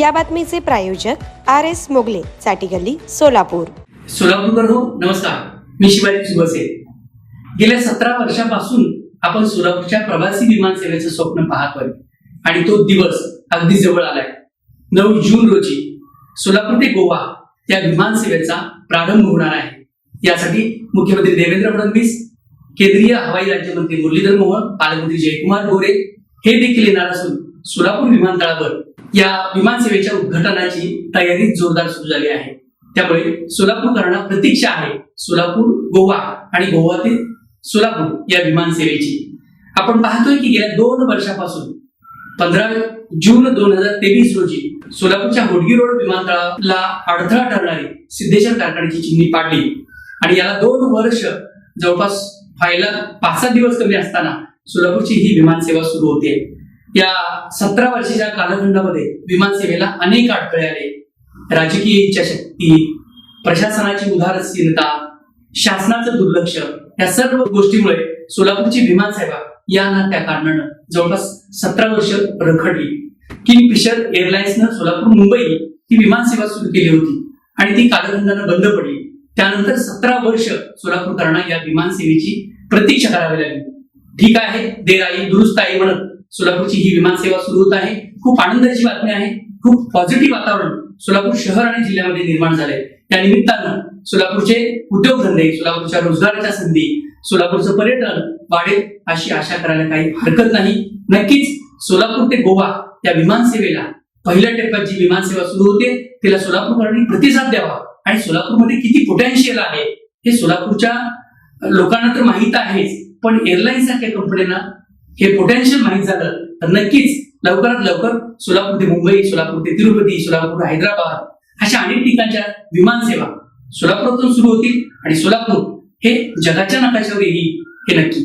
या बातमीचे प्रायोजक आर एस मोगले चाटी गल्ली सोलापूर. सोलापूर हो नमस्कार. मी शिवाजी सुबसे. गेल्या सतरा वर्षापासून आपण सोलापूरच्या प्रवासी विमान सेवेचं स्वप्न पाहतोय. आणि तो दिवस अगदी जवळ आलाय. नऊ जून रोजी सोलापूर ते गोवा या विमान सेवेचा प्रारंभ होणार आहे. यासाठी मुख्यमंत्री देवेंद्र फडणवीस केंद्रीय हवाई राज्यमंत्री मुरलीधर मोहन पालकमंत्री जयकुमार गोरे हे देखील येणार असून सोलापूर विमानतळावर या विमान सेवेच्या उद्घाटनाची तयारी जोरदार सुरू झाली आहे. त्यामुळे सोलापूरकरांना प्रतीक्षा आहे. सोलापूर गोवा आणि गोव्यातील सोलापूर या विमान सेवेची. आपण पाहतोय की गेल्या दोन वर्षापासून पंधरा जून दोन हजार तेवीस रोजी सोलापूरच्या होडगी रोड विमानतळाला अडथळा ठरणारी सिद्धेश्वर कारखान्याची चिन्नी पाडली. आणि याला दोन वर्ष जवळपास व्हायला पाच सात दिवस कमी असताना सोलापूरची ही विमान सेवा सुरू होते. या सतरा वर्षाच्या कालखंडामध्ये विमान सेवेला अनेक अडथळे आले. राजकीय इच्छाशक्ती प्रशासनाची उदारसीनता शासनाचं दुर्लक्ष या सर्व गोष्टीमुळे सोलापूरची विमान सेवा या ना त्या कारणानं जवळपास सतरा वर्ष रखडली. किंगफिशर एअरलाइन्सनं सोलापूर मुंबई ही विमान सेवा सुरू केली होती आणि ती कालखंडानं बंद पडली. त्यानंतर सतरा वर्ष सोलापूरकरांना या विमान सेवेची प्रतीक्षा करावी लागली. ठीक आहे देर आई दुरुस्त आई म्हणत सोलापूरची ही विमान सेवा सुरू होत आहे. खूप आनंदाची बातमी आहे. खूप पॉझिटिव्ह वातावरण सोलापूर शहर आणि जिल्ह्यामध्ये निर्माण झालंय. त्या निमित्तानं सोलापूरचे उद्योगधंदे सोलापूरच्या रोजगाराच्या संधी सोलापूरचं पर्यटन वाढेल अशी आशा करायला काही हरकत नाही. नक्कीच सोलापूर ते गोवा या विमान सेवेला पहिल्या टप्प्यात जी विमान सेवा सुरू होते तिला सोलापूरकरांनी प्रतिसाद द्यावा. आणि सोलापूरमध्ये किती पोटेन्शियल आहे हे सोलापूरच्या लोकांना तर माहीत आहेच. पण एअरलाईन्स सारख्या कंपन्यांना हे पोटेन्शियल माहीत झालं तर नक्कीच लवकरात लवकर सोलापूर ते मुंबई सोलापूर ते तिरुपती सोलापूर हैदराबाद अशा अनेक ठिकाणच्या विमान सेवा सोलापुरातून सुरू होतील आणि सोलापूर हे जगाच्या नकाशावर येईल हे नक्की.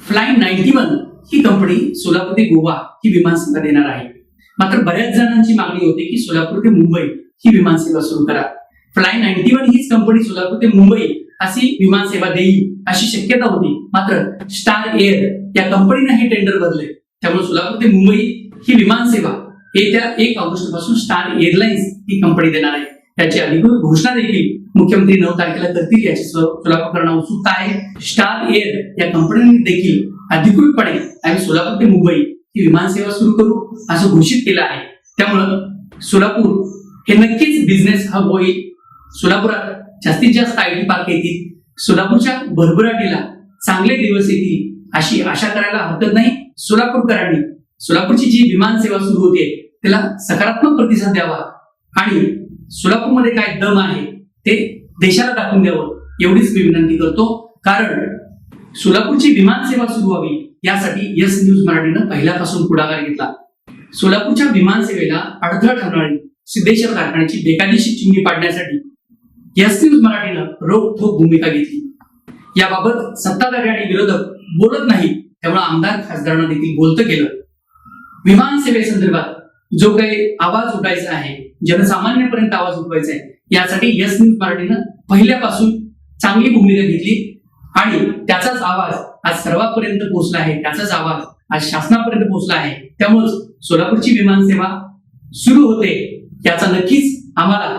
फ्लाय नाईन्टी वन ही कंपनी सोलापूर ते गोवा ही विमान सेवा देणार आहे. मात्र बऱ्याच जणांची मागणी होती की सोलापूर ते मुंबई ही विमान सेवा सुरू करा. फ्लाय नाईन्टी वन हीच कंपनी सोलापूर ते मुंबई अशी विमान सेवा देईल अशी शक्यता होती. मात्र स्टार एअर या कंपनीने हे टेंडर भरले. त्यामुळे सोलापूर ते मुंबई ही विमान सेवा येत्या एक ऑगस्टपासून स्टार एअरलाइन्स ही कंपनी देणार आहे. त्याची अधिकृत घोषणा देखील मुख्यमंत्री नऊ तारखेला करतील याची सोलापूरकरांना उत्सुकता आहे. स्टार एअर या कंपनीने देखील अधिकृतपणे आम्ही सोलापूर ते मुंबई ही विमान सेवा सुरू करू असं घोषित केलं आहे. त्यामुळं सोलापूर हे नक्कीच बिझनेस हब होईल. सोलापुरात जास्तीत जास्त आय टी पार्क येतील. सोलापूरच्या भरभराटीला चांगले दिवस येतील अशी आशा करायला हरकत नाही सोलापूरकरांनी. सोलापूरची जी विमान सेवा सुरू होते त्याला सकारात्मक प्रतिसाद द्यावा. आणि सोलापूरमध्ये काय दम आहे ते देशाला दाखवून द्यावं एवढीच मी विनंती करतो. कारण सोलापूरची विमान सेवा सुरू व्हावी यासाठी यस न्यूज मराठीनं पहिल्यापासून पुढाकार घेतला. सोलापूरच्या विमान सेवेला अडथळा ठरणारी सिद्धेश्वर कारखान्याची बेकायदेशीर चिमणी पाडण्यासाठी यस न्यूज मराठीनं रोखोक भूमिका घेतली. याबाबत सत्ताधारी आणि विरोधक बोलत नाही त्यामुळे आमदार खासदारांना देखील बोलतं गेलं. विमान सेवेसंदर्भात जो काही आवाज उठायचा आहे जनसामान्यपर्यंत आवाज उठवायचा आहे यासाठी यस न्यूज मराठीनं पहिल्यापासून चांगली भूमिका घेतली आणि त्याचाच आवाज आज सर्वांपर्यंत पोहोचला आहे त्याचाच आवाज आज शासनापर्यंत पोहोचला आहे. त्यामुळे सोलापूरची विमान सेवा सुरू होते याचा नक्कीच आम्हाला